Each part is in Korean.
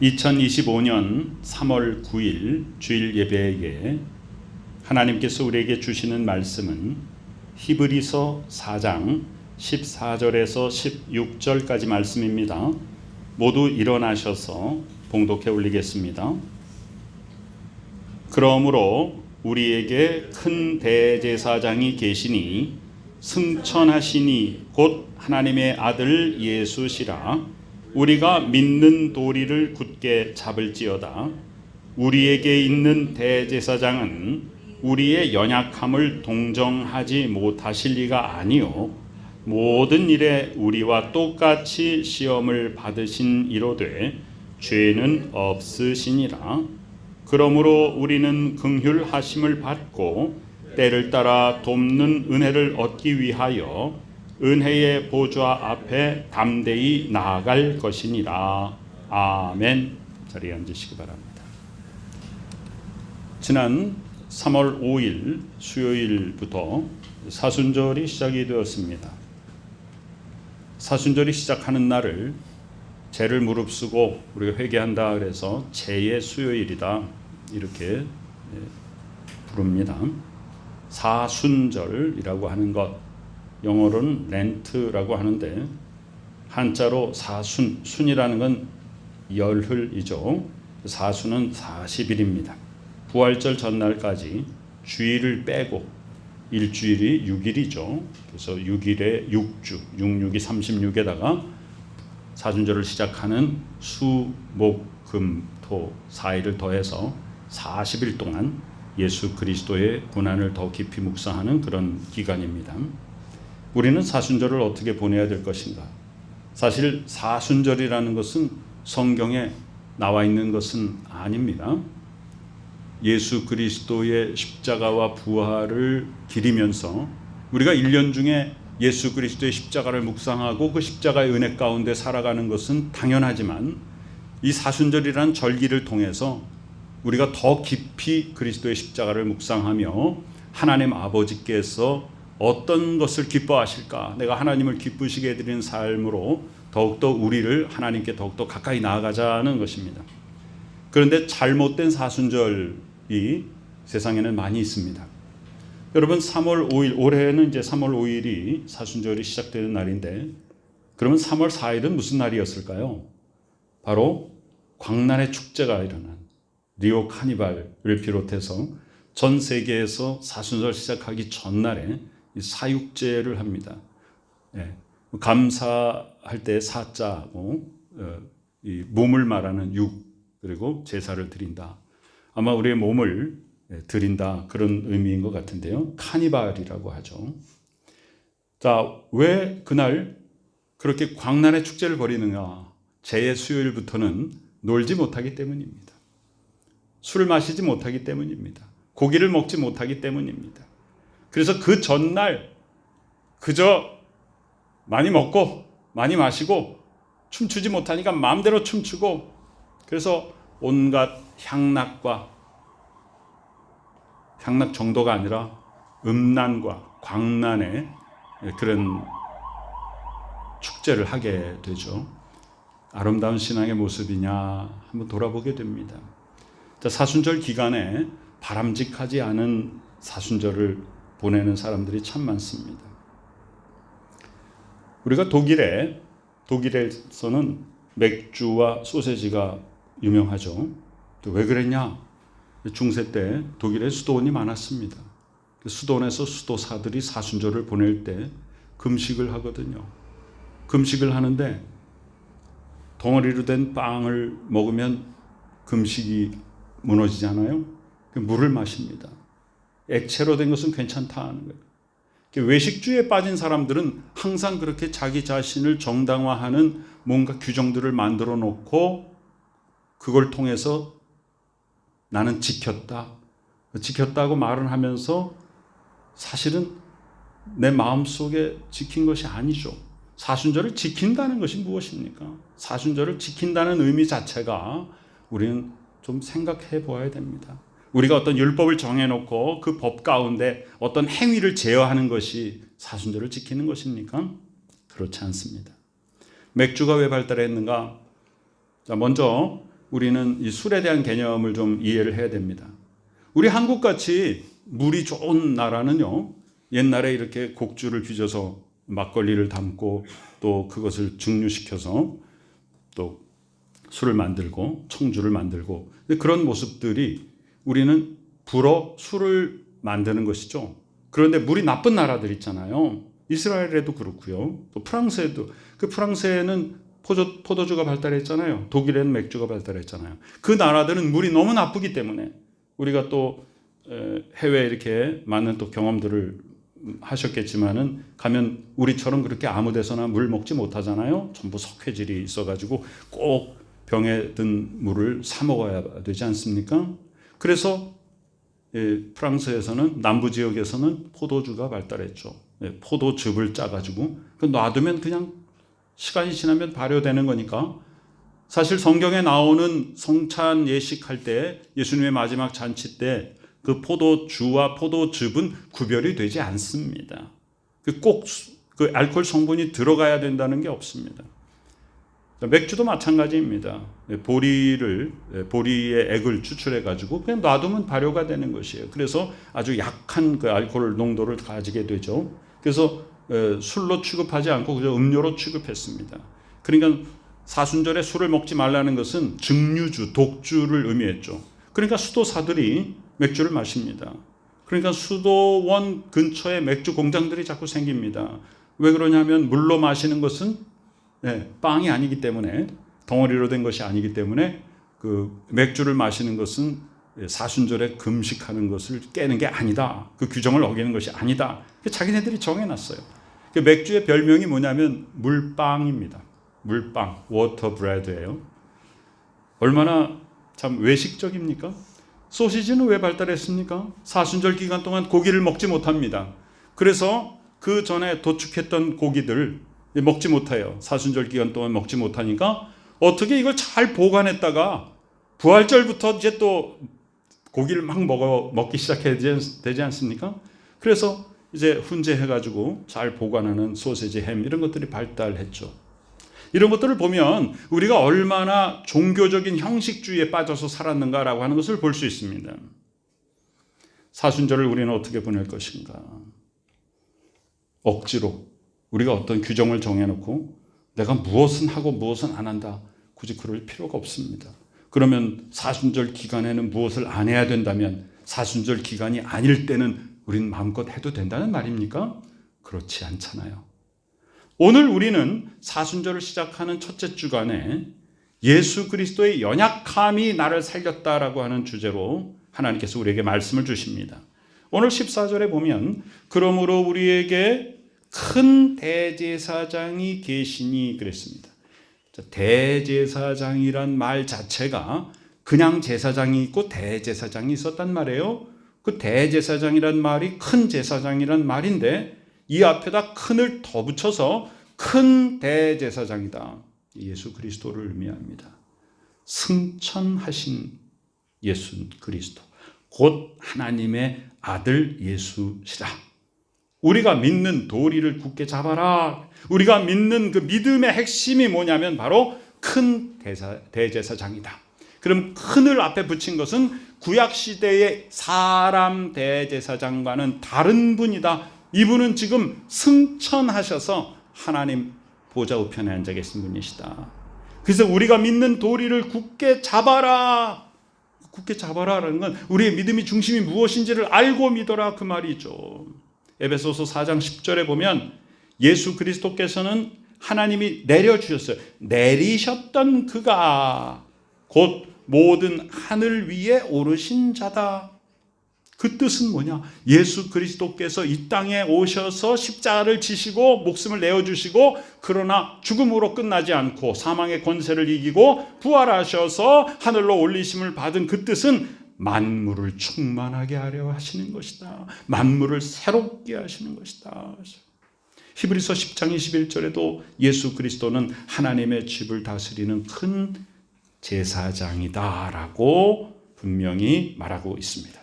2025년 3월 9일 주일 예배에 하나님께서 우리에게 주시는 말씀은 히브리서 4장 14절에서 16절까지 말씀입니다. 모두 일어나셔서 봉독해 올리겠습니다. 그러므로 우리에게 큰 대제사장이 계시니 승천하시니 곧 하나님의 아들 예수시라 우리가 믿는 도리를 굳게 잡을지어다. 우리에게 있는 대제사장은 우리의 연약함을 동정하지 못하실 리가 아니요 모든 일에 우리와 똑같이 시험을 받으신 이로되 죄는 없으시니라. 그러므로 우리는 긍휼하심을 받고 때를 따라 돕는 은혜를 얻기 위하여 은혜의 보좌 앞에 담대히 나아갈 것이니라. 아멘. 자리에 앉으시기 바랍니다. 지난 3월 5일 수요일부터 사순절이 시작이 되었습니다. 사순절이 시작하는 날을 죄를 무릅쓰고 우리가 회개한다 그래서 죄의 수요일이다 이렇게 예, 부릅니다. 사순절이라고 하는 것 영어로는 렌트라고 하는데 한자로 사순 순이라는 건 열흘이죠. 사순은 40일입니다. 부활절 전날까지 주일을 빼고 일주일이 6일이죠. 그래서 6일에 6주, 66이 36에다가 사순절을 시작하는 수, 목, 금, 토 4일을 더해서 40일 동안 예수 그리스도의 고난을 더 깊이 묵상하는 그런 기간입니다. 우리는 사순절을 어떻게 보내야 될 것인가? 사실 사순절이라는 것은 성경에 나와 있는 것은 아닙니다. 예수 그리스도의 십자가와 부활을 기리면서 우리가 1년 중에 예수 그리스도의 십자가를 묵상하고 그 십자가의 은혜 가운데 살아가는 것은 당연하지만 이 사순절이란 절기를 통해서 우리가 더 깊이 그리스도의 십자가를 묵상하며 하나님 아버지께서 어떤 것을 기뻐하실까? 내가 하나님을 기쁘시게 해드리는 삶으로 더욱더 우리를 하나님께 더욱더 가까이 나아가자는 것입니다. 그런데 잘못된 사순절이 세상에는 많이 있습니다. 여러분 3월 5일 올해는 이제 3월 5일이 사순절이 시작되는 날인데 그러면 3월 4일은 무슨 날이었을까요? 바로 광란의 축제가 일어난 리오 카니발을 비롯해서 전 세계에서 사순절 시작하기 전날에 사육제를 합니다. 예. 감사할 때 사자고 어, 이 몸을 말하는 육 그리고 제사를 드린다. 아마 우리의 몸을 예, 드린다 그런 의미인 것 같은데요. 카니발이라고 하죠. 자, 왜 그날 그렇게 광란의 축제를 벌이느냐? 제 수요일부터는 놀지 못하기 때문입니다. 술을 마시지 못하기 때문입니다. 고기를 먹지 못하기 때문입니다. 그래서 그 전날 그저 많이 먹고 많이 마시고 춤추지 못하니까 마음대로 춤추고 그래서 온갖 향락과 향락 정도가 아니라 음란과 광란의 그런 축제를 하게 되죠. 아름다운 신앙의 모습이냐 한번 돌아보게 됩니다. 사순절 기간에 바람직하지 않은 사순절을 보내는 사람들이 참 많습니다. 우리가 독일에 독일에서는 맥주와 소세지가 유명하죠. 왜 그랬냐? 중세 때 독일에 수도원이 많았습니다. 그 수도원에서 수도사들이 사순절을 보낼 때 금식을 하거든요. 금식을 하는데 덩어리로 된 빵을 먹으면 금식이 무너지잖아요. 그 물을 마십니다. 액체로 된 것은 괜찮다는 거예요. 외식주의에 빠진 사람들은 항상 그렇게 자기 자신을 정당화하는 뭔가 규정들을 만들어 놓고 그걸 통해서 나는 지켰다. 지켰다고 말을 하면서 사실은 내 마음 속에 지킨 것이 아니죠. 사순절을 지킨다는 것이 무엇입니까? 사순절을 지킨다는 의미 자체가 우리는 좀 생각해 보아야 됩니다. 우리가 어떤 율법을 정해놓고 그 법 가운데 어떤 행위를 제어하는 것이 사순절을 지키는 것입니까? 그렇지 않습니다. 맥주가 왜 발달했는가? 자, 먼저 우리는 이 술에 대한 개념을 좀 이해를 해야 됩니다. 우리 한국 같이 물이 좋은 나라는요. 옛날에 이렇게 곡주를 빚어서 막걸리를 담고 또 그것을 증류시켜서 또 술을 만들고 청주를 만들고 그런 모습들이 우리는 불어 술을 만드는 것이죠. 그런데 물이 나쁜 나라들 있잖아요. 이스라엘에도 그렇고요. 또 프랑스에도 그 프랑스에는 포도, 포도주가 발달했잖아요. 독일에는 맥주가 발달했잖아요. 그 나라들은 물이 너무 나쁘기 때문에 우리가 또 해외 이렇게 많은 또 경험들을 하셨겠지만은 가면 우리처럼 그렇게 아무 데서나 물 먹지 못하잖아요. 전부 석회질이 있어가지고 꼭 병에 든 물을 사 먹어야 되지 않습니까? 그래서 예, 프랑스에서는 남부 지역에서는 포도주가 발달했죠. 예, 포도즙을 짜가지고 그 놔두면 그냥 시간이 지나면 발효되는 거니까 사실 성경에 나오는 성찬 예식할 때 예수님의 마지막 잔치 때 그 포도주와 포도즙은 구별이 되지 않습니다. 그꼭그 알코올 성분이 들어가야 된다는 게 없습니다. 맥주도 마찬가지입니다. 예, 보리를 예, 보리의 액을 추출해 가지고 그냥 놔두면 발효가 되는 것이에요. 그래서 아주 약한 그 알코올 농도를 가지게 되죠. 그래서 예, 술로 취급하지 않고 그저 음료로 취급했습니다. 그러니까 사순절에 술을 먹지 말라는 것은 증류주, 독주를 의미했죠. 그러니까 수도사들이 맥주를 마십니다. 그러니까 수도원 근처에 맥주 공장들이 자꾸 생깁니다. 왜 그러냐면 물로 마시는 것은 네, 빵이 아니기 때문에 덩어리로 된 것이 아니기 때문에 그 맥주를 마시는 것은 사순절에 금식하는 것을 깨는 게 아니다. 그 규정을 어기는 것이 아니다. 자기네들이 정해놨어요. 그 맥주의 별명이 뭐냐면 물빵입니다. 물빵, 워터 브레드예요. 얼마나 참 외식적입니까? 소시지는 왜 발달했습니까? 사순절 기간 동안 고기를 먹지 못합니다. 그래서 그 전에 도축했던 고기들 먹지 못해요. 사순절 기간 동안 먹지 못하니까 어떻게 이걸 잘 보관했다가 부활절부터 이제 또 고기를 막 먹어 먹기 시작해야 되지 않습니까? 그래서 이제 훈제해가지고 잘 보관하는 소세지, 햄 이런 것들이 발달했죠. 이런 것들을 보면 우리가 얼마나 종교적인 형식주의에 빠져서 살았는가라고 하는 것을 볼 수 있습니다. 사순절을 우리는 어떻게 보낼 것인가? 억지로 우리가 어떤 규정을 정해놓고 내가 무엇은 하고 무엇은 안 한다. 굳이 그럴 필요가 없습니다. 그러면 사순절 기간에는 무엇을 안 해야 된다면 사순절 기간이 아닐 때는 우리는 마음껏 해도 된다는 말입니까? 그렇지 않잖아요. 오늘 우리는 사순절을 시작하는 첫째 주간에 예수 그리스도의 연약함이 나를 살렸다라고 하는 주제로 하나님께서 우리에게 말씀을 주십니다. 오늘 14절에 보면 그러므로 우리에게 큰 대제사장이 계시니 그랬습니다. 대제사장이란 말 자체가 그냥 제사장이 있고 대제사장이 있었단 말이에요. 그 대제사장이란 말이 큰 제사장이란 말인데 이 앞에다 큰을 더 붙여서 큰 대제사장이다. 예수 그리스도를 의미합니다. 승천하신 예수 그리스도. 곧 하나님의 아들 예수시라. 우리가 믿는 도리를 굳게 잡아라. 우리가 믿는 그 믿음의 핵심이 뭐냐면 바로 큰 대사, 대제사장이다. 그럼 큰을 앞에 붙인 것은 구약 시대의 사람 대제사장과는 다른 분이다. 이분은 지금 승천하셔서 하나님 보좌 우편에 앉아 계신 분이시다. 그래서 우리가 믿는 도리를 굳게 잡아라. 굳게 잡아라라는 건 우리의 믿음이 중심이 무엇인지를 알고 믿어라 그 말이죠. 에베소서 4장 10절에 보면 예수 그리스도께서는 하나님이 내려주셨어요. 내리셨던 그가 곧 모든 하늘 위에 오르신 자다. 그 뜻은 뭐냐? 예수 그리스도께서 이 땅에 오셔서 십자가를 지시고 목숨을 내어주시고 그러나 죽음으로 끝나지 않고 사망의 권세를 이기고 부활하셔서 하늘로 올리심을 받은 그 뜻은 만물을 충만하게 하려 하시는 것이다. 만물을 새롭게 하시는 것이다. 히브리서 10장 21절에도 예수 그리스도는 하나님의 집을 다스리는 큰 제사장이다라고 분명히 말하고 있습니다.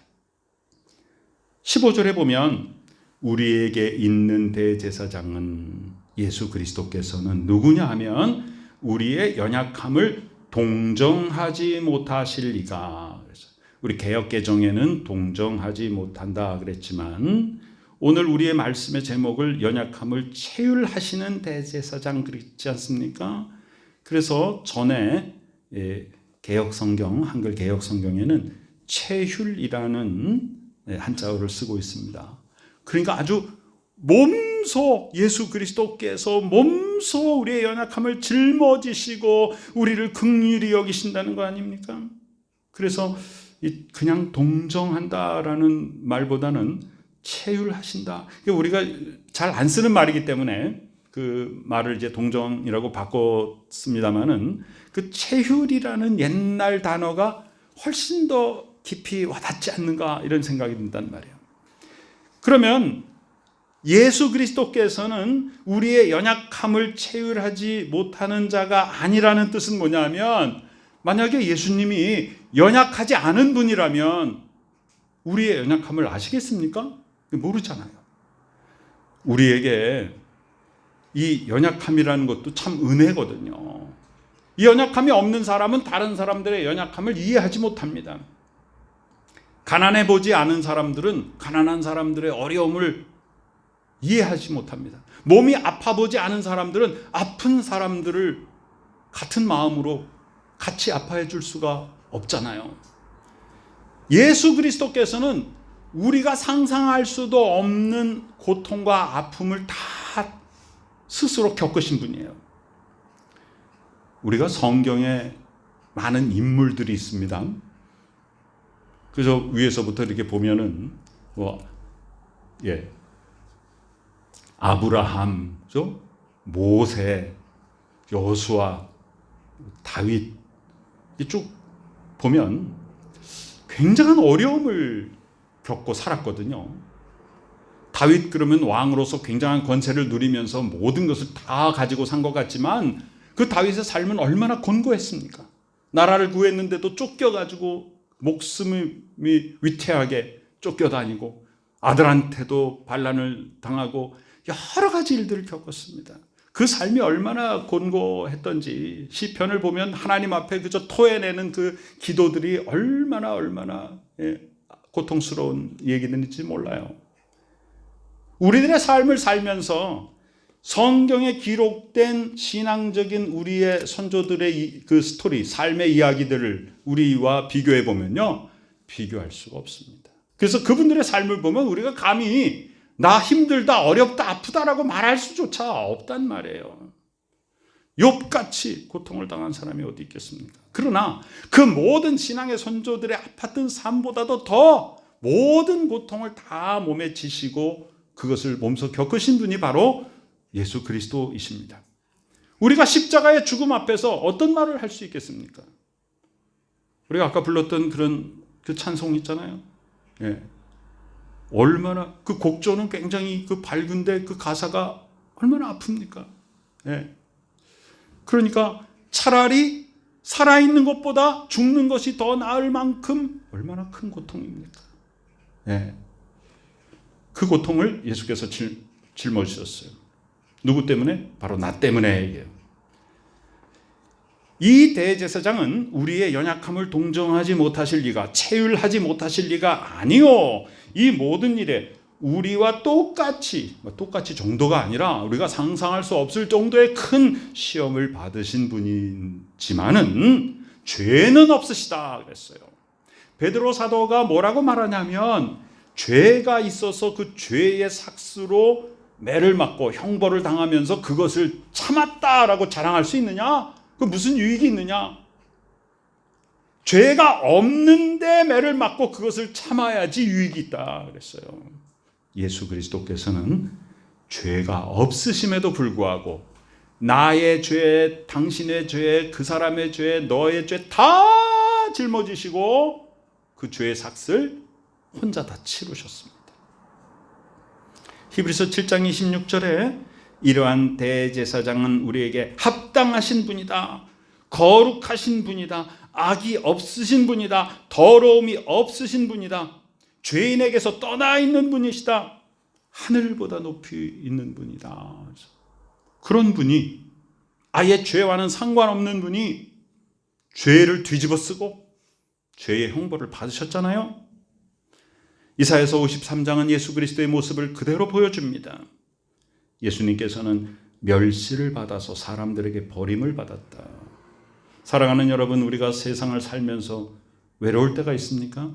15절에 보면 우리에게 있는 대제사장은 예수 그리스도께서는 누구냐 하면 우리의 연약함을 동정하지 못하실 리가 우리 개혁 개정에는 동정하지 못한다 그랬지만 오늘 우리의 말씀의 제목을 연약함을 체휼하시는 대제사장 그랬지 않습니까? 그래서 전에 예, 개혁 성경 한글 개혁 성경에는 체휼이라는 예, 한자어를 쓰고 있습니다. 그러니까 아주 몸소 예수 그리스도께서 몸소 우리의 연약함을 짊어지시고 우리를 긍휼히 여기신다는 거 아닙니까? 그래서 그냥 동정한다라는 말보다는 체휼하신다. 우리가 잘 안 쓰는 말이기 때문에 그 말을 이제 동정이라고 바꿨습니다만은 그 체휼이라는 옛날 단어가 훨씬 더 깊이 와닿지 않는가 이런 생각이 든단 말이에요. 그러면 예수 그리스도께서는 우리의 연약함을 체휼하지 못하는 자가 아니라는 뜻은 뭐냐면 만약에 예수님이 연약하지 않은 분이라면 우리의 연약함을 아시겠습니까? 모르잖아요. 우리에게 이 연약함이라는 것도 참 은혜거든요. 이 연약함이 없는 사람은 다른 사람들의 연약함을 이해하지 못합니다. 가난해 보지 않은 사람들은 가난한 사람들의 어려움을 이해하지 못합니다. 몸이 아파 보지 않은 사람들은 아픈 사람들을 같은 마음으로 같이 아파해 줄 수가 없잖아요. 예수 그리스도께서는 우리가 상상할 수도 없는 고통과 아픔을 다 스스로 겪으신 분이에요. 우리가 성경에 많은 인물들이 있습니다. 그래서 위에서부터 이렇게 보면은 뭐 예. 아브라함, 죠 모세, 여수아, 다윗 이 쭉 보면 굉장한 어려움을 겪고 살았거든요. 다윗 그러면 왕으로서 굉장한 권세를 누리면서 모든 것을 다 가지고 산 것 같지만 그 다윗의 삶은 얼마나 곤고했습니까? 나라를 구했는데도 쫓겨가지고 목숨이 위태하게 쫓겨다니고 아들한테도 반란을 당하고 여러 가지 일들을 겪었습니다. 그 삶이 얼마나 곤고했던지 시편을 보면 하나님 앞에 그저 토해내는 그 기도들이 얼마나 얼마나 예, 고통스러운 얘기들인지 몰라요. 우리들의 삶을 살면서 성경에 기록된 신앙적인 우리의 선조들의 그 스토리, 삶의 이야기들을 우리와 비교해 보면요. 비교할 수가 없습니다. 그래서 그분들의 삶을 보면 우리가 감히 나 힘들다, 어렵다, 아프다라고 말할 수조차 없단 말이에요. 욥같이 고통을 당한 사람이 어디 있겠습니까? 그러나 그 모든 신앙의 선조들의 아팠던 삶보다도 더 모든 고통을 다 몸에 지시고 그것을 몸소 겪으신 분이 바로 예수 그리스도이십니다. 우리가 십자가의 죽음 앞에서 어떤 말을 할 수 있겠습니까? 우리가 아까 불렀던 그런 그 찬송 있잖아요. 예. 얼마나 그 곡조는 굉장히 그 밝은데 그 가사가 얼마나 아픕니까? 예. 그러니까 차라리 살아있는 것보다 죽는 것이 더 나을 만큼 얼마나 큰 고통입니까? 예. 그 고통을 예수께서 질, 짊어지셨어요. 누구 때문에? 바로 나 때문에 얘기해요. 이 대제사장은 우리의 연약함을 동정하지 못하실 리가 체휼하지 못하실 리가 아니요. 이 모든 일에 우리와 똑같이 뭐 똑같이 정도가 아니라 우리가 상상할 수 없을 정도의 큰 시험을 받으신 분이지만은 죄는 없으시다 그랬어요. 베드로 사도가 뭐라고 말하냐면 죄가 있어서 그 죄의 삭스로 매를 맞고 형벌을 당하면서 그것을 참았다라고 자랑할 수 있느냐? 그 무슨 유익이 있느냐? 죄가 없는데 매를 맞고 그것을 참아야지 유익이 있다 그랬어요. 예수 그리스도께서는 죄가 없으심에도 불구하고 나의 죄, 당신의 죄, 그 사람의 죄, 너의 죄 다 짊어지시고 그 죄의 삭을 혼자 다 치르셨습니다. 히브리서 7장 26절에 이러한 대제사장은 우리에게 합당하신 분이다. 거룩하신 분이다. 악이 없으신 분이다. 더러움이 없으신 분이다. 죄인에게서 떠나 있는 분이시다. 하늘보다 높이 있는 분이다. 그런 분이 아예 죄와는 상관없는 분이 죄를 뒤집어 쓰고 죄의 형벌을 받으셨잖아요. 이사에서 53장은 예수 그리스도의 모습을 그대로 보여줍니다. 예수님께서는 멸시를 받아서 사람들에게 버림을 받았다. 사랑하는 여러분, 우리가 세상을 살면서 외로울 때가 있습니까?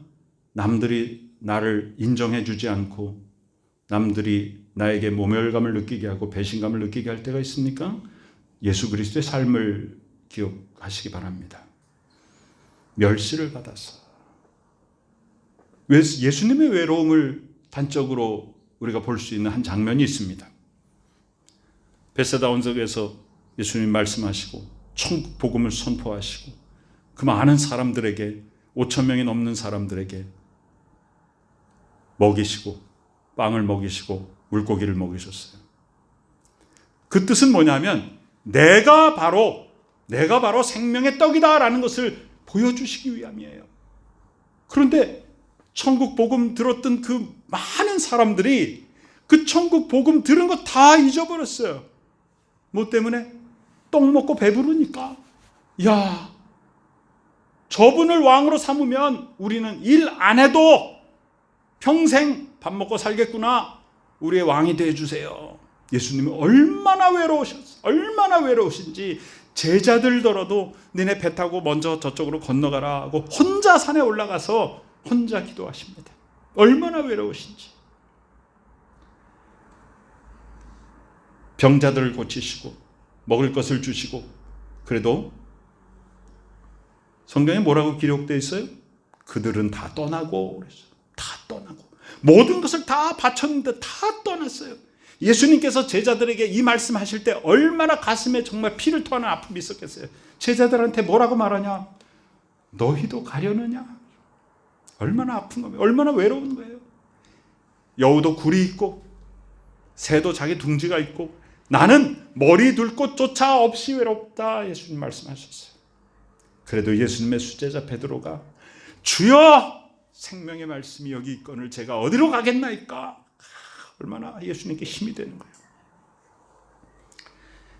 남들이 나를 인정해 주지 않고 남들이 나에게 모멸감을 느끼게 하고 배신감을 느끼게 할 때가 있습니까? 예수 그리스도의 삶을 기억하시기 바랍니다. 멸시를 받아서 예수님의 외로움을 단적으로 우리가 볼 수 있는 한 장면이 있습니다. 베세다 원석에서 예수님 말씀하시고 천국 복음을 선포하시고 그 많은 사람들에게 5천 명이 넘는 사람들에게 먹이시고 빵을 먹이시고 물고기를 먹이셨어요. 그 뜻은 뭐냐면 내가 바로 내가 바로 생명의 떡이다라는 것을 보여주시기 위함이에요. 그런데 천국 복음 들었던 그 많은 사람들이 그 천국 복음 들은 거 다 잊어버렸어요. 뭐 때문에? 떡 먹고 배부르니까. 야, 저분을 왕으로 삼으면 우리는 일 안 해도 평생 밥 먹고 살겠구나. 우리의 왕이 돼 주세요. 예수님이 얼마나 외로우셨어. 얼마나 외로우신지 제자들더라도 니네 배 타고 먼저 저쪽으로 건너가라 하고 혼자 산에 올라가서 혼자 기도하십니다. 얼마나 외로우신지. 병자들을 고치시고 먹을 것을 주시고 그래도 성경에 뭐라고 기록되어 있어요? 그들은 다 떠나고. 다 떠나고 모든 것을 다 바쳤는데 다 떠났어요. 예수님께서 제자들에게 이 말씀하실 때 얼마나 가슴에 정말 피를 토하는 아픔이 있었겠어요. 제자들한테 뭐라고 말하냐? 너희도 가려느냐? 얼마나 아픈 거예요. 얼마나 외로운 거예요. 여우도 굴이 있고 새도 자기 둥지가 있고 나는 머리 둘 곳조차 없이 외롭다 예수님 말씀하셨어요. 그래도 예수님의 수제자 베드로가 주여 생명의 말씀이 여기 있건을 제가 어디로 가겠나이까 얼마나 예수님께 힘이 되는 거예요.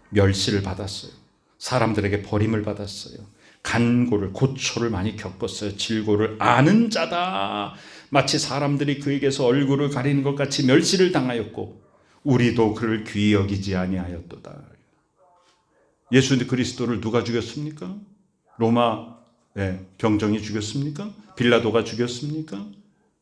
멸시를 받았어요. 사람들에게 버림을 받았어요. 간고를 고초를 많이 겪었어요. 질고를 아는 자다. 마치 사람들이 그에게서 얼굴을 가리는 것 같이 멸시를 당하였고 우리도 그를 귀히 여기지 아니하였도다. 예수 그리스도를 누가 죽였습니까? 로마 네, 병정이 죽였습니까? 빌라도가 죽였습니까?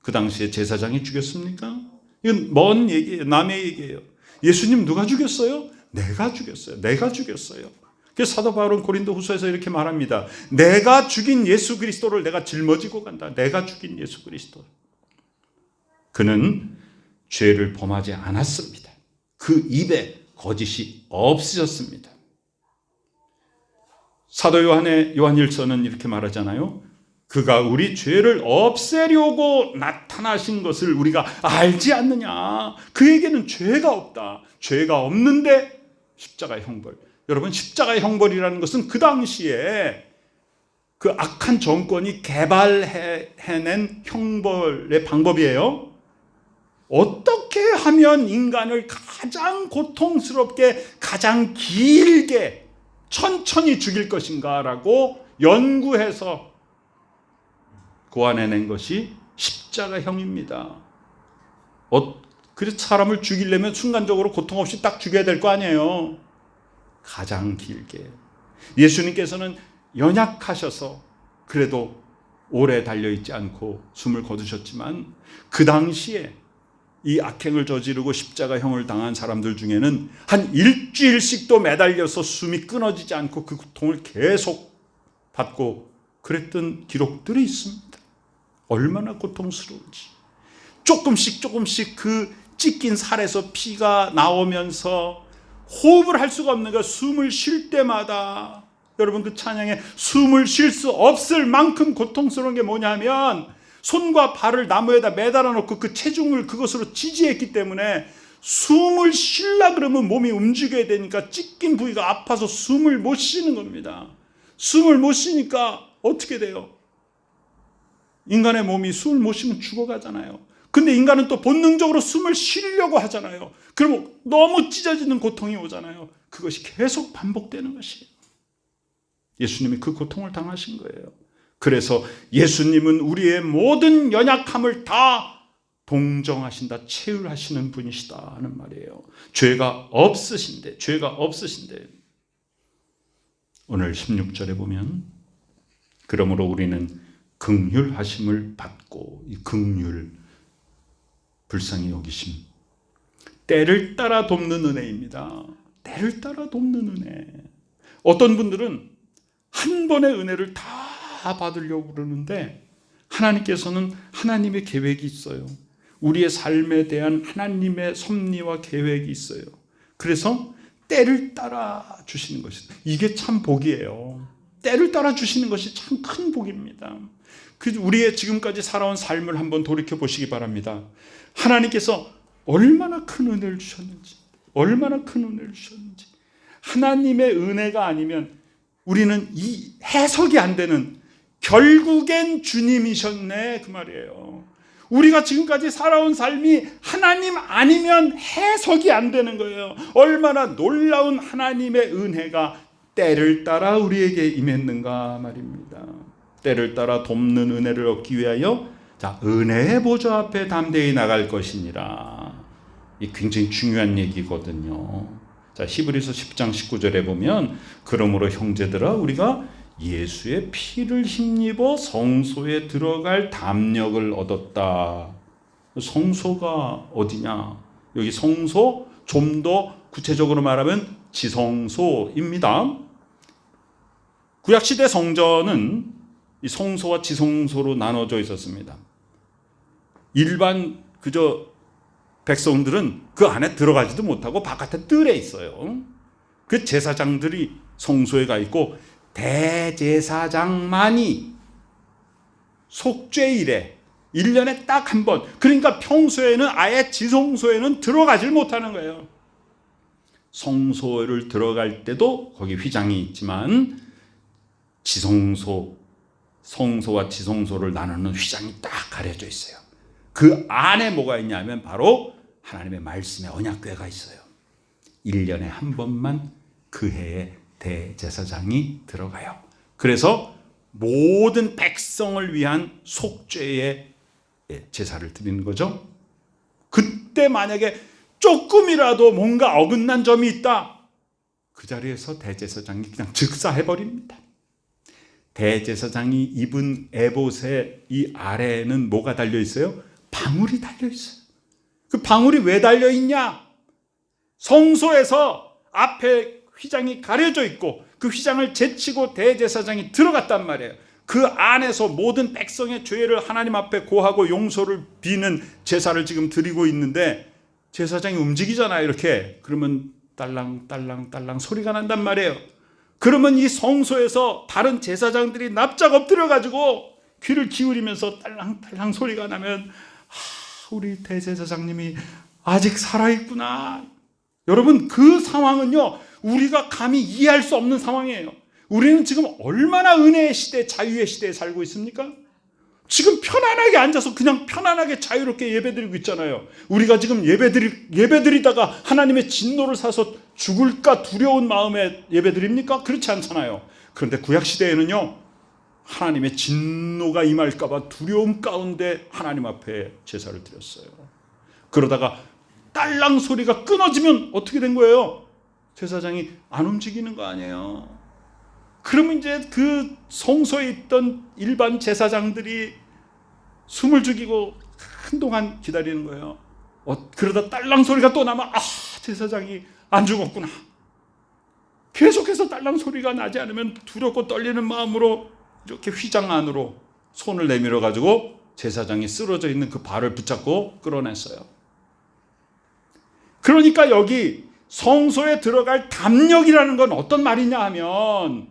그 당시에 제사장이 죽였습니까? 이건 먼 얘기예요. 남의 얘기예요. 예수님 누가 죽였어요? 내가 죽였어요. 내가 죽였어요. 그래서 사도 바울은 고린도 후서에서 이렇게 말합니다. 내가 죽인 예수 그리스도를 내가 짊어지고 간다. 내가 죽인 예수 그리스도. 그는 죄를 범하지 않았습니다. 그 입에 거짓이 없으셨습니다. 사도 요한의 요한일서는 이렇게 말하잖아요. 그가 우리 죄를 없애려고 나타나신 것을 우리가 알지 않느냐. 그에게는 죄가 없다. 죄가 없는데 십자가의 형벌. 여러분, 십자가의 형벌이라는 것은 그 당시에 그 악한 정권이 개발해낸 형벌의 방법이에요. 어떻게 하면 인간을 가장 고통스럽게, 가장 길게, 천천히 죽일 것인가라고 연구해서 고안해낸 것이 십자가형입니다. 어, 그래서 사람을 죽이려면 순간적으로 고통 없이 딱 죽여야 될 거 아니에요. 가장 길게. 예수님께서는 연약하셔서 그래도 오래 달려있지 않고 숨을 거두셨지만 그 당시에 이 악행을 저지르고 십자가형을 당한 사람들 중에는 한 일주일씩도 매달려서 숨이 끊어지지 않고 그 고통을 계속 받고 그랬던 기록들이 있습니다. 얼마나 고통스러운지. 조금씩 조금씩 그 찢긴 살에서 피가 나오면서 호흡을 할 수가 없는 거 숨을 쉴 때마다 여러분 그 찬양에 숨을 쉴 수 없을 만큼 고통스러운 게 뭐냐면 손과 발을 나무에다 매달아 놓고 그 체중을 그것으로 지지했기 때문에 숨을 쉴라 그러면 몸이 움직여야 되니까 찢긴 부위가 아파서 숨을 못 쉬는 겁니다. 숨을 못 쉬니까 어떻게 돼요? 인간의 몸이 숨을 못 쉬면 죽어가잖아요. 근데 인간은 또 본능적으로 숨을 쉬려고 하잖아요. 그러면 너무 찢어지는 고통이 오잖아요. 그것이 계속 반복되는 것이에요. 예수님이 그 고통을 당하신 거예요. 그래서 예수님은 우리의 모든 연약함을 다 동정하신다, 체휼하시는 분이시다 하는 말이에요. 죄가 없으신데, 죄가 없으신데. 오늘 16절에 보면 그러므로 우리는 긍휼하심을 받고 이 긍휼 불쌍히 여기심 때를 따라 돕는 은혜입니다. 때를 따라 돕는 은혜. 어떤 분들은 한 번의 은혜를 다 받으려고 그러는데 하나님께서는 하나님의 계획이 있어요. 우리의 삶에 대한 하나님의 섭리와 계획이 있어요. 그래서 때를 따라 주시는 것이 이게 참 복이에요. 때를 따라 주시는 것이 참 큰 복입니다. 그 우리의 지금까지 살아온 삶을 한번 돌이켜 보시기 바랍니다. 하나님께서 얼마나 큰 은혜를 주셨는지, 얼마나 큰 은혜를 주셨는지. 하나님의 은혜가 아니면 우리는 이 해석이 안 되는 결국엔 주님이셨네 그 말이에요. 우리가 지금까지 살아온 삶이 하나님 아니면 해석이 안 되는 거예요. 얼마나 놀라운 하나님의 은혜가 때를 따라 우리에게 임했는가 말입니다. 때를 따라 돕는 은혜를 얻기 위하여 자 은혜의 보좌 앞에 담대히 나갈 것이니라. 이 굉장히 중요한 얘기거든요. 자 히브리서 10장 19절에 보면 그러므로 형제들아 우리가 예수의 피를 힘입어 성소에 들어갈 담력을 얻었다. 성소가 어디냐? 여기 성소 좀 더 구체적으로 말하면 지성소입니다. 구약 시대 성전은 이 성소와 지성소로 나눠져 있었습니다. 일반 그저 백성들은 그 안에 들어가지도 못하고 바깥에 뜰에 있어요. 그 제사장들이 성소에 가 있고 대제사장만이 속죄일에 1년에 딱 한 번. 그러니까 평소에는 아예 지성소에는 들어가질 못하는 거예요. 성소를 들어갈 때도 거기 휘장이 있지만 지성소, 성소와 지성소를 나누는 휘장이 딱 가려져 있어요. 그 안에 뭐가 있냐면 바로 하나님의 말씀의 언약궤가 있어요. 1년에 한 번만 그 해에 대제사장이 들어가요. 그래서 모든 백성을 위한 속죄의 제사를 드리는 거죠. 그때 만약에 조금이라도 뭔가 어긋난 점이 있다. 그 자리에서 대제사장이 그냥 즉사해 버립니다. 대제사장이 입은 에봇의 이 아래에는 뭐가 달려 있어요? 방울이 달려 있어요. 그 방울이 왜 달려 있냐? 성소에서 앞에 휘장이 가려져 있고 그 휘장을 제치고 대제사장이 들어갔단 말이에요. 그 안에서 모든 백성의 죄를 하나님 앞에 고하고 용서를 비는 제사를 지금 드리고 있는데 제사장이 움직이잖아요. 이렇게 그러면 딸랑 딸랑 딸랑 소리가 난단 말이에요. 그러면 이 성소에서 다른 제사장들이 납작 엎드려 가지고 귀를 기울이면서 딸랑 딸랑 소리가 나면 아, 우리 대제사장님이 아직 살아 있구나. 여러분 그 상황은요. 우리가 감히 이해할 수 없는 상황이에요. 우리는 지금 얼마나 은혜의 시대, 자유의 시대에 살고 있습니까? 지금 편안하게 앉아서 그냥 편안하게 자유롭게 예배드리고 있잖아요. 우리가 지금 예배드리, 예배드리다가 하나님의 진노를 사서 죽을까 두려운 마음에 예배드립니까? 그렇지 않잖아요. 그런데 구약 시대에는요, 하나님의 진노가 임할까 봐 두려움 가운데 하나님 앞에 제사를 드렸어요. 그러다가 딸랑 소리가 끊어지면 어떻게 된 거예요? 제사장이 안 움직이는 거 아니에요. 그러면 이제 그 성소에 있던 일반 제사장들이 숨을 죽이고 한동안 기다리는 거예요. 어, 그러다 딸랑 소리가 또 나면 아 제사장이 안 죽었구나. 계속해서 딸랑 소리가 나지 않으면 두렵고 떨리는 마음으로 이렇게 휘장 안으로 손을 내밀어 가지고 제사장이 쓰러져 있는 그 발을 붙잡고 끌어냈어요. 그러니까 여기 성소에 들어갈 담력이라는 건 어떤 말이냐 하면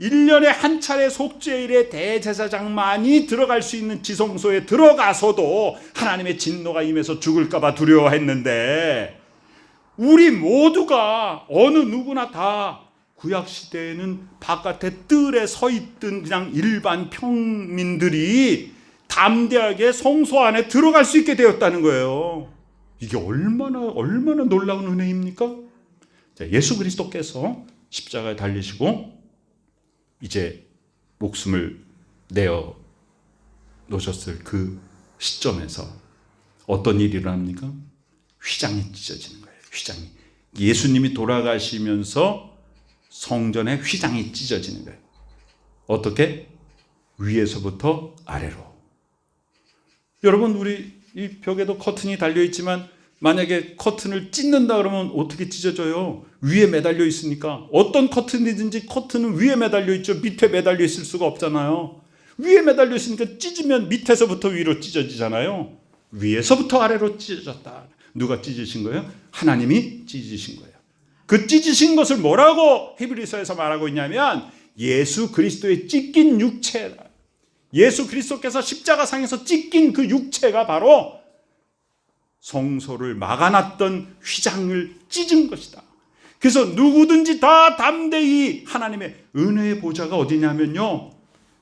1년에 한 차례 속죄일에 대제사장만이 들어갈 수 있는 지성소에 들어가서도 하나님의 진노가 임해서 죽을까 봐 두려워했는데 우리 모두가 어느 누구나 다 구약 시대에는 바깥에 뜰에 서 있던 그냥 일반 평민들이 담대하게 성소 안에 들어갈 수 있게 되었다는 거예요. 이게 얼마나 얼마나 놀라운 은혜입니까? 자, 예수 그리스도께서 십자가에 달리시고 이제 목숨을 내어 놓으셨을 그 시점에서 어떤 일이 일어납니까? 휘장이 찢어지는 거예요. 휘장이. 예수님이 돌아가시면서 성전의 휘장이 찢어지는 거예요. 어떻게? 위에서부터 아래로. 여러분, 우리 이 벽에도 커튼이 달려 있지만 만약에 커튼을 찢는다 그러면 어떻게 찢어져요? 위에 매달려 있으니까. 어떤 커튼이든지 커튼은 위에 매달려 있죠. 밑에 매달려 있을 수가 없잖아요. 위에 매달려 있으니까 찢으면 밑에서부터 위로 찢어지잖아요. 위에서부터 아래로 찢어졌다. 누가 찢으신 거예요? 하나님이 찢으신 거예요. 그 찢으신 것을 뭐라고 히브리서에서 말하고 있냐면 예수 그리스도의 찢긴 육체다. 예수 그리스도께서 십자가상에서 찢긴 그 육체가 바로 성소를 막아놨던 휘장을 찢은 것이다. 그래서 누구든지 다 담대히 하나님의 은혜의 보좌가 어디냐면요.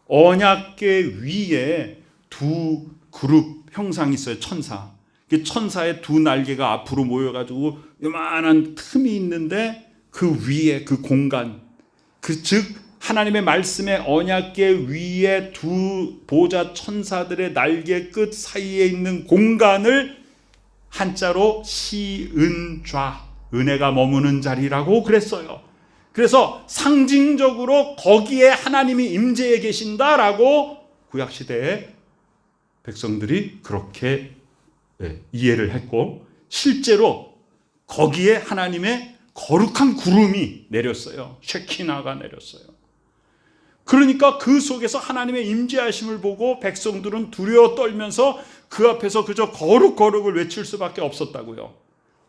언약계 위에 두 그룹 형상이 있어요. 천사. 그 천사의 두 날개가 앞으로 모여가지고 요만한 틈이 있는데 그 위에 그 공간, 그 즉 하나님의 말씀의 언약계 위에 두 보좌 천사들의 날개 끝 사이에 있는 공간을 한자로 시은좌 은혜가 머무는 자리라고 그랬어요. 그래서 상징적으로 거기에 하나님이 임재해 계신다라고 구약 시대에 백성들이 그렇게 예, 이해를 했고 실제로 거기에 하나님의 거룩한 구름이 내렸어요. 쉐키나가 내렸어요. 그러니까 그 속에서 하나님의 임재하심을 보고 백성들은 두려워 떨면서 그 앞에서 그저 거룩 거룩을 외칠 수밖에 없었다고요.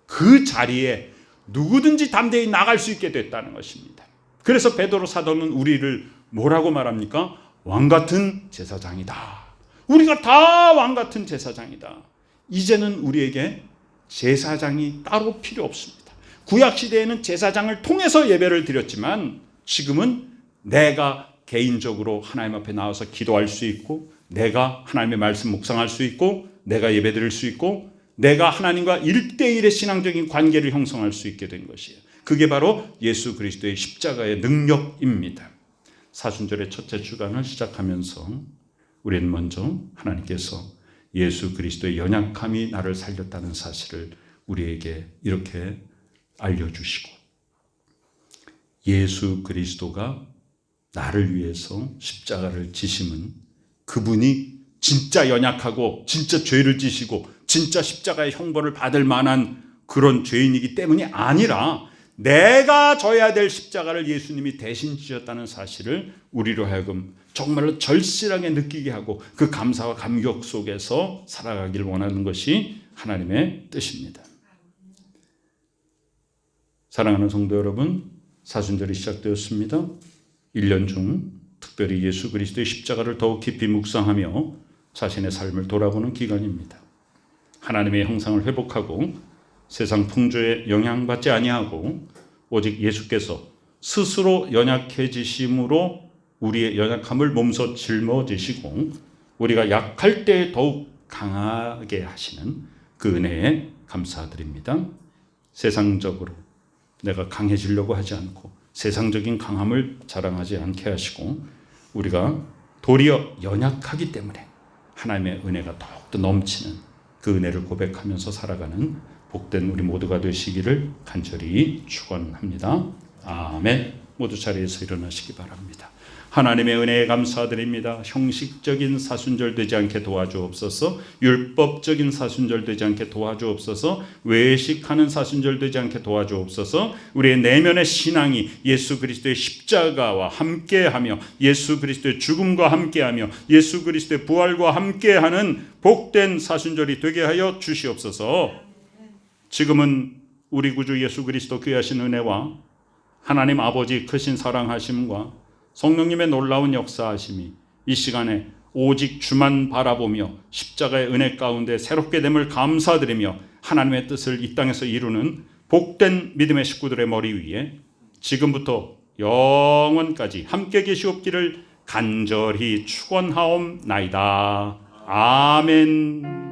그 자리에 누구든지 담대히 나갈 수 있게 됐다는 것입니다. 그래서 베드로 사도는 우리를 뭐라고 말합니까? 왕 같은 제사장이다. 우리가 다 왕 같은 제사장이다. 이제는 우리에게 제사장이 따로 필요 없습니다. 구약 시대에는 제사장을 통해서 예배를 드렸지만 지금은 내가 개인적으로 하나님 앞에 나와서 기도할 수 있고 내가 하나님의 말씀 묵상할 수 있고 내가 예배 드릴 수 있고 내가 하나님과 일대일의 신앙적인 관계를 형성할 수 있게 된 것이에요. 그게 바로 예수 그리스도의 십자가의 능력입니다. 사순절의 첫째 주간을 시작하면서 우리는 먼저 하나님께서 예수 그리스도의 연약함이 나를 살렸다는 사실을 우리에게 이렇게 알려주시고 예수 그리스도가 나를 위해서 십자가를 지심은 그분이 진짜 연약하고 진짜 죄를 지시고 진짜 십자가의 형벌을 받을 만한 그런 죄인이기 때문이 아니라 내가 져야 될 십자가를 예수님이 대신 지셨다는 사실을 우리로 하여금 정말로 절실하게 느끼게 하고 그 감사와 감격 속에서 살아가길 원하는 것이 하나님의 뜻입니다. 사랑하는 성도 여러분, 사순절이 시작되었습니다. 1년 중 특별히 예수 그리스도의 십자가를 더욱 깊이 묵상하며 자신의 삶을 돌아보는 기간입니다. 하나님의 형상을 회복하고 세상 풍조에 영향받지 아니하고 오직 예수께서 스스로 연약해지심으로 우리의 연약함을 몸소 짊어지시고 우리가 약할 때 더욱 강하게 하시는 그 은혜에 감사드립니다. 세상적으로 내가 강해지려고 하지 않고 세상적인 강함을 자랑하지 않게 하시고 우리가 도리어 연약하기 때문에 하나님의 은혜가 더욱더 넘치는 그 은혜를 고백하면서 살아가는 복된 우리 모두가 되시기를 간절히 축원합니다. 아멘. 모두 자리에서 일어나시기 바랍니다. 하나님의 은혜에 감사드립니다. 형식적인 사순절 되지 않게 도와주옵소서. 율법적인 사순절 되지 않게 도와주옵소서. 외식하는 사순절 되지 않게 도와주옵소서. 우리의 내면의 신앙이 예수 그리스도의 십자가와 함께하며 예수 그리스도의 죽음과 함께하며 예수 그리스도의 부활과 함께하는 복된 사순절이 되게 하여 주시옵소서. 지금은 우리 구주 예수 그리스도 귀하신 은혜와 하나님 아버지 크신 사랑하심과 성령님의 놀라운 역사하심이 이 시간에 오직 주만 바라보며 십자가의 은혜 가운데 새롭게 됨을 감사드리며 하나님의 뜻을 이 땅에서 이루는 복된 믿음의 식구들의 머리 위에 지금부터 영원까지 함께 계시옵기를 간절히 축원하옵나이다. 아멘.